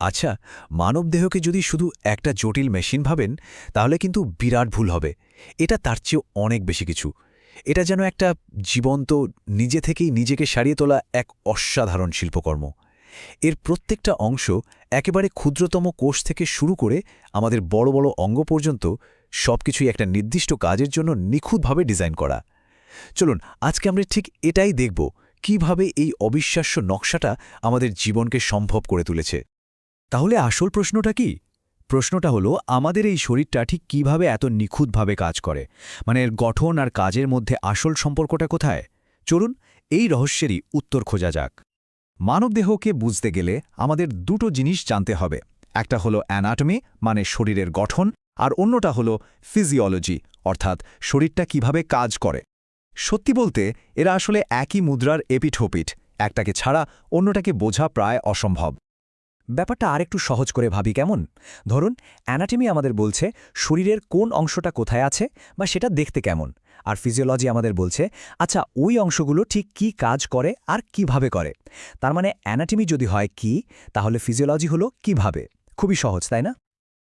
আচ্ছা মানবদেহকে যদি শুধু একটা জটিল মেশিন ভাবেন, তাহলে কিন্তু বিরাট ভুল হবে। এটা তার চেয়েও অনেক বেশি কিছু। এটা যেন একটা জীবন্ত, নিজে থেকেই নিজেকে সারিয়ে তোলা এক অসাধারণ শিল্পকর্ম। এর প্রত্যেকটা অংশ একেবারে ক্ষুদ্রতম কোষ থেকে শুরু করে আমাদের বড় বড় অঙ্গ পর্যন্ত সবকিছুই একটা নির্দিষ্ট কাজের জন্য নিখুঁতভাবে ডিজাইন করা। চলুন, আজকে আমরা ঠিক এটাই দেখব, কীভাবে এই অবিশ্বাস্য নকশাটা আমাদের জীবনকে সম্ভব করে তুলেছে। তাহলে আসল প্রশ্নটা কি? প্রশ্নটা হলো, আমাদের এই শরীরটা ঠিক কীভাবে এত নিখুঁতভাবে কাজ করে? মানে এর গঠন আর কাজের মধ্যে আসল সম্পর্কটা কোথায়? চলুন এই রহস্যেরই উত্তর খোঁজা যাক। মানবদেহকে বুঝতে গেলে আমাদের দুটো জিনিস জানতে হবে। একটা হলো অ্যানাটমি মানে শরীরের গঠন, আর অন্যটা হলো ফিজিওলজি অর্থাৎ শরীরটা কীভাবে কাজ করে। সত্যি বলতে, এরা আসলে একই মুদ্রার এপিঠোপিঠ একটাকে ছাড়া অন্যটাকে বোঝা প্রায় অসম্ভব। ব্যাপারটা আরেকটু সহজ করে ভাবি, কেমন? ধরুন অ্যানাটমি আমাদের বলছে শরীরের কোন অংশটা কোথায় আছে বা সেটা দেখতে কেমন। আর ফিজিওলজি আমাদের বলছে আচ্ছা ওই অংশগুলো ঠিক কি কাজ করে আর কীভাবে করে? তার মানে অ্যানাটমি যদি হয় কি, তাহলে ফিজিওলজি হলো কীভাবে? খুবই সহজ, তাই না?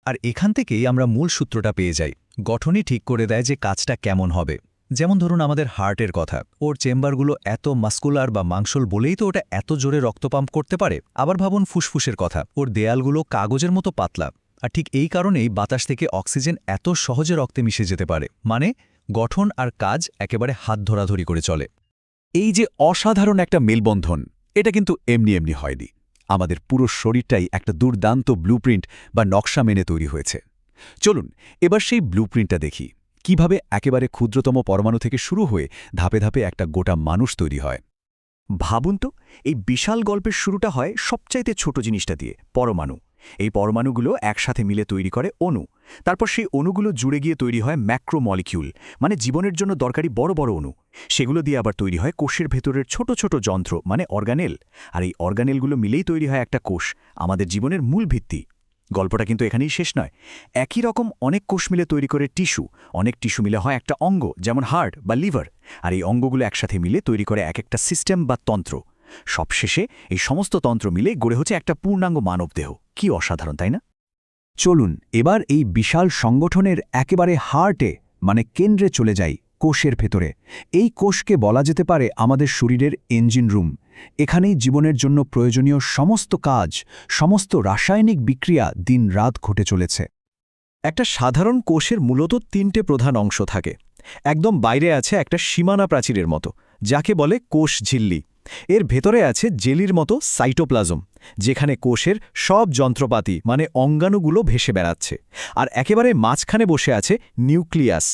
আর এখান থেকেই আমরা মূল সূত্রটা পেয়ে যাই। গঠনই ঠিক করে দেয় যে কাজটা কেমন হবে। যেমন ধরুন আমাদের হার্টের কথা, ওর চেম্বারগুলো এত মাস্কুলার বা মাংসল বলেই তো ওটা এত জোরে রক্ত পাম্প করতে পারে। আবার ভাবুন ফুসফুসের কথা, ওর দেয়ালগুলো কাগজের মতো পাতলা। আর ঠিক এই কারণেই বাতাস থেকে অক্সিজেন এত সহজে রক্তে মিশে যেতে পারে। মানে গঠন আর কাজ একেবারে হাত ধরাধরি করে চলে। এই যে অসাধারণ একটা মেলবন্ধন, এটা কিন্তু এমনি এমনি হয়নি। আমাদের পুরো শরীরটাই একটা দুর্দান্ত ব্লুপ্রিন্ট বা নকশা মেনে তৈরি হয়েছে। চলুন, এবার সেই ব্লুপ্রিন্টটা দেখি। কীভাবে একেবারে ক্ষুদ্রতম পরমাণু থেকে শুরু হয়ে ধাপে ধাপে একটা গোটা মানুষ তৈরি হয়? ভাবুন তো, এই বিশাল গল্পের শুরুটা হয় সবচাইতে ছোট জিনিসটা দিয়ে, পরমাণু। এই পরমাণুগুলো একসাথে মিলে তৈরি করে অণু। তারপর সেই অণুগুলো জুড়ে গিয়ে তৈরি হয় ম্যাক্রোমলিকিউল মানে জীবনের জন্য দরকারি বড় বড় অণু। সেগুলো দিয়ে আবার তৈরি হয় কোষের ভেতরের ছোট ছোট যন্ত্র মানে অর্গানেল। আর এই অর্গানেলগুলো মিলেই তৈরি হয় একটা কোষ, আমাদের জীবনের মূল ভিত্তি। গল্পটা কিন্তু এখানেই শেষ নয়। একই রকম অনেক কোষ মিলে তৈরি করে টিস্যু। অনেক টিস্যু মিলে হয় একটা অঙ্গ, যেমন হার্ট বা লিভার। আর এই অঙ্গগুলো একসাথে মিলে তৈরি করে এক একটা সিস্টেম বা তন্ত্র। সবশেষে এই সমস্ত তন্ত্র মিলে গড়ে হচ্ছে একটা পূর্ণাঙ্গ মানবদেহ কি অসাধারণ, তাই না? চলুন, এবার এই বিশাল সংগঠনের একেবারে হার্টে মানে কেন্দ্রে চলে যাই। কোষের ভেতরে। এই কোষকে বলা যেতে পারে আমাদের শরীরের ইঞ্জিন রুম এখানেই জীবনের জন্য প্রয়োজনীয় সমস্ত কাজ, সমস্ত রাসায়নিক বিক্রিয়া দিন রাত ঘটে চলেছে। একটা সাধারণ কোষের মূলত তিনটে প্রধান অংশ থাকে। একদম বাইরে আছে একটা সীমানা প্রাচীরের মতো, যাকে বলে কোষ ঝিল্লি। এর ভেতরে আছে জেলির মতো সাইটোপ্লাজম, যেখানে কোষের সব যন্ত্রপাতি মানে অঙ্গাণুগুলো ভেসে বেড়াচ্ছে। আর একেবারে মাঝখানে বসে আছে নিউক্লিয়াস।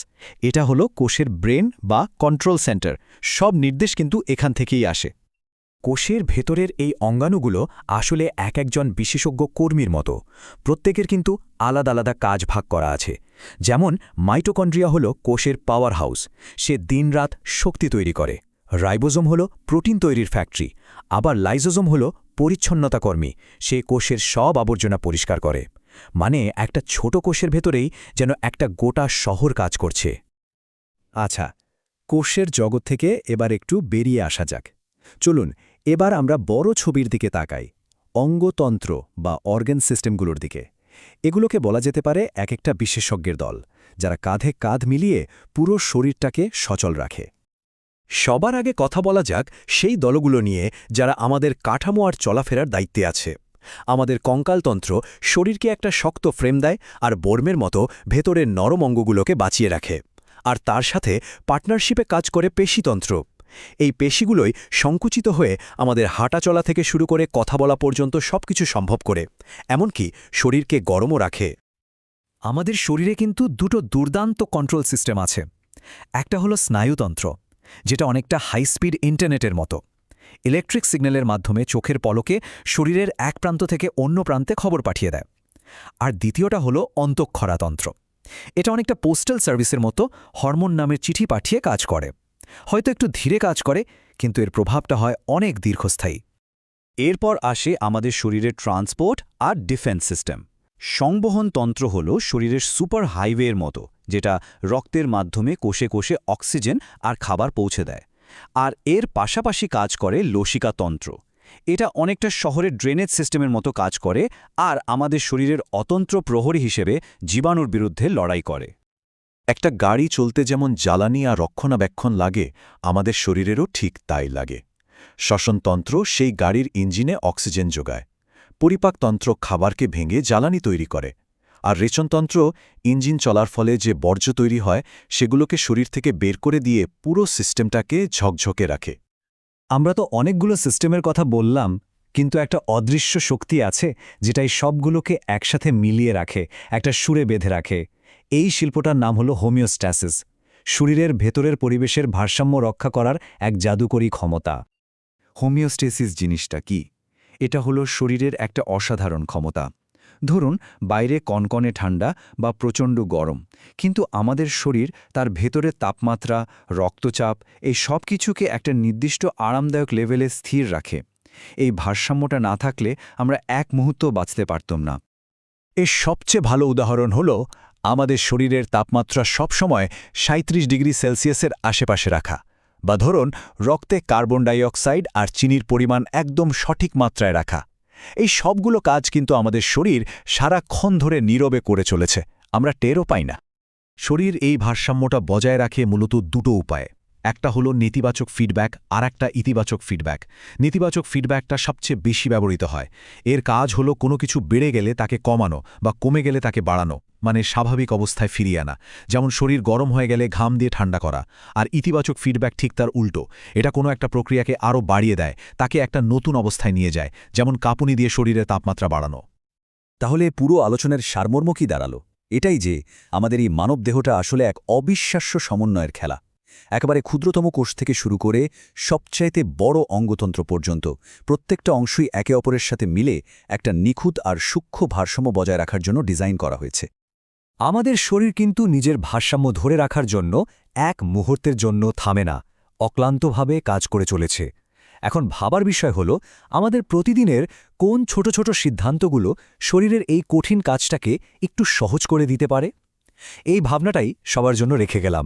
এটা হলো কোষের ব্রেন বা কন্ট্রোল সেন্টার। সব নির্দেশ কিন্তু এখান থেকেই আসে। কোষের ভেতরের এই অঙ্গাণুগুলো আসলে এক একজন বিশেষজ্ঞ কর্মীর মতো। প্রত্যেকের কিন্তু আলাদা আলাদা কাজ ভাগ করা আছে। যেমন, মাইটোকন্ড্রিয়া হল কোষের পাওয়ার হাউস। সে দিনরাত শক্তি তৈরি করে। রাইবোজোম হল প্রোটিন তৈরির ফ্যাক্টরি, আবার লাইজোজোম হল পরিচ্ছন্নতাকর্মী, সে কোষের সব আবর্জনা পরিষ্কার করে। মানে একটা ছোট কোষের ভেতরেই যেন একটা গোটা শহর কাজ করছে। আচ্ছা কোষের জগৎ থেকে এবার একটু বেরিয়ে আসা যাক। চলুন, এবার আমরা বড় ছবির দিকে তাকাই, অঙ্গতন্ত্র বা অর্গান সিস্টেমগুলোর দিকে। এগুলোকে বলা যেতে পারে এক একটা বিশেষজ্ঞের দল, যারা কাঁধে কাঁধ মিলিয়ে পুরো শরীরটাকে সচল রাখে। সবার আগে কথা বলা যাক সেই দলগুলো নিয়ে যারা আমাদের কাঠামো আর চলাফেরার দায়িত্বে আছে। আমাদের কঙ্কালতন্ত্র শরীরকে একটা শক্ত ফ্রেম দেয় আর বর্মের মতো ভেতরের নরম অঙ্গগুলোকে বাঁচিয়ে রাখে। আর তার সাথে পার্টনারশিপে কাজ করে পেশিতন্ত্র। এই পেশিগুলোই সংকুচিত হয়ে আমাদের হাঁটা চলা থেকে শুরু করে কথা বলা পর্যন্ত সবকিছু সম্ভব করে, এমনকি শরীরকে গরমও রাখে। আমাদের শরীরে কিন্তু দুটো দুর্দান্ত কন্ট্রোল সিস্টেম আছে। একটা হলো স্নায়ুতন্ত্র যেটা অনেকটা হাই স্পিড ইন্টারনেটের মতো। ইলেকট্রিক সিগন্যালের মাধ্যমে চোখের পলকে শরীরের এক প্রান্ত থেকে অন্য প্রান্তে খবর পাঠিয়ে দেয়। আর দ্বিতীয়টা হলো অন্তঃক্ষরাতন্ত্র। এটা অনেকটা পোস্টাল সার্ভিসের মতো হরমোন নামের চিঠি পাঠিয়ে কাজ করে। হয়তো একটু ধীরে কাজ করে, কিন্তু এর প্রভাবটা হয় অনেক দীর্ঘস্থায়ী। এরপর আসে আমাদের শরীরের ট্রান্সপোর্ট আর ডিফেন্স সিস্টেম সংবহন তন্ত্র হল শরীরের সুপার হাইওয়ের মতো। যেটা রক্তের মাধ্যমে কোষে কোষে অক্সিজেন আর খাবার পৌঁছে দেয়। আর এর পাশাপাশি কাজ করে লসিকা তন্ত্র। এটা অনেকটা শহরের ড্রেনেজ সিস্টেমের মতো কাজ করে আর আমাদের শরীরের অতন্ত্র প্রহরী হিসেবে জীবাণুর বিরুদ্ধে লড়াই করে। একটা গাড়ি চলতে যেমন জ্বালানি আর রক্ষণাবেক্ষণ লাগে, আমাদের শরীরেরও ঠিক তাই লাগে। শ্বসনতন্ত্র সেই গাড়ির ইঞ্জিনে অক্সিজেন যোগায়। পরিপাকতন্ত্র খাবারকে ভেঙে জ্বালানি তৈরি করে। আর রেচনতন্ত্র ইঞ্জিন চলার ফলে যে বর্জ্য তৈরি হয়, সেগুলোকে শরীর থেকে বের করে দিয়ে পুরো সিস্টেমটাকে ঝকঝকে রাখে। আমরা তো অনেকগুলো সিস্টেমের কথা বললাম, কিন্তু একটা অদৃশ্য শক্তি আছে যেটা এই সবগুলোকে একসাথে মিলিয়ে রাখে, একটা সুরে বেঁধে রাখে। এই শিল্পটার নাম হলো হোমিওস্ট্যাসিস, শরীরের ভেতরের পরিবেশের ভারসাম্য রক্ষা করার এক জাদুকরী ক্ষমতা। হোমিওস্টেসিস জিনিসটা কি? এটা হলো শরীরের একটা অসাধারণ ক্ষমতা। ধরুন, বাইরে কনকনে ঠান্ডা বা প্রচণ্ড গরম, কিন্তু আমাদের শরীর তার ভেতরের তাপমাত্রা, রক্তচাপ, এই সব কিছুকে একটা নির্দিষ্ট আরামদায়ক লেভেলে স্থির রাখে। এই ভারসাম্যটা না থাকলে আমরা এক মুহূর্ত বাঁচতে পারতাম না। এর সবচেয়ে ভালো উদাহরণ হল আমাদের শরীরের তাপমাত্রা সবসময় ৩৭ ডিগ্রি সেলসিয়াসের আশেপাশে রাখা বা ধরুন, রক্তে কার্বন ডাইঅক্সাইড আর চিনির পরিমাণ একদম সঠিক মাত্রায় রাখা। এই সবগুলো কাজ কিন্তু আমাদের শরীর সারাক্ষণ ধরে নীরবে করে চলেছে, আমরা টেরও পাই না। শরীর এই ভারসাম্যটা বজায় রাখে মূলত দুটো উপায়ে। একটা হলো নেতিবাচক ফিডব্যাক আর একটা ইতিবাচক ফিডব্যাক নেতিবাচক ফিডব্যাকটা সবচেয়ে বেশি ব্যবহৃত হয়। এর কাজ হলো কোনো কিছু বেড়ে গেলে তাকে কমানো বা কমে গেলে তাকে বাড়ানো মানে স্বাভাবিক অবস্থায় ফিরিয়ে আনা। যেমন শরীর গরম হয়ে গেলে ঘাম দিয়ে ঠান্ডা করা। আর ইতিবাচক ফিডব্যাক ঠিক তার উল্টো। এটা কোনো একটা প্রক্রিয়াকে আরও বাড়িয়ে দেয়, তাকে একটা নতুন অবস্থায় নিয়ে যায়, যেমন কাঁপুনি দিয়ে শরীরের তাপমাত্রা বাড়ানো। তাহলে পুরো আলোচনার সারমর্ম কি দাঁড়াল? এটাই যে, আমাদের এই মানব দেহটা আসলে এক অবিশ্বাস্য সমন্বয়ের খেলা। একেবারে ক্ষুদ্রতম কোষ থেকে শুরু করে সবচাইতে বড় অঙ্গতন্ত্র পর্যন্ত, প্রত্যেকটা অংশই একে অপরের সাথে মিলে একটা নিখুঁত আর সূক্ষ্ম ভারসাম্য বজায় রাখার জন্য ডিজাইন করা হয়েছে। আমাদের শরীর কিন্তু নিজের ভারসাম্য ধরে রাখার জন্য এক মুহূর্তের জন্য থামে না, অক্লান্তভাবে কাজ করে চলেছে। এখন ভাবার বিষয় হল, আমাদের প্রতিদিনের কোন ছোট ছোট সিদ্ধান্তগুলো শরীরের এই কঠিন কাজটাকে একটু সহজ করে দিতে পারে? এই ভাবনাটাই সবার জন্য রেখে গেলাম।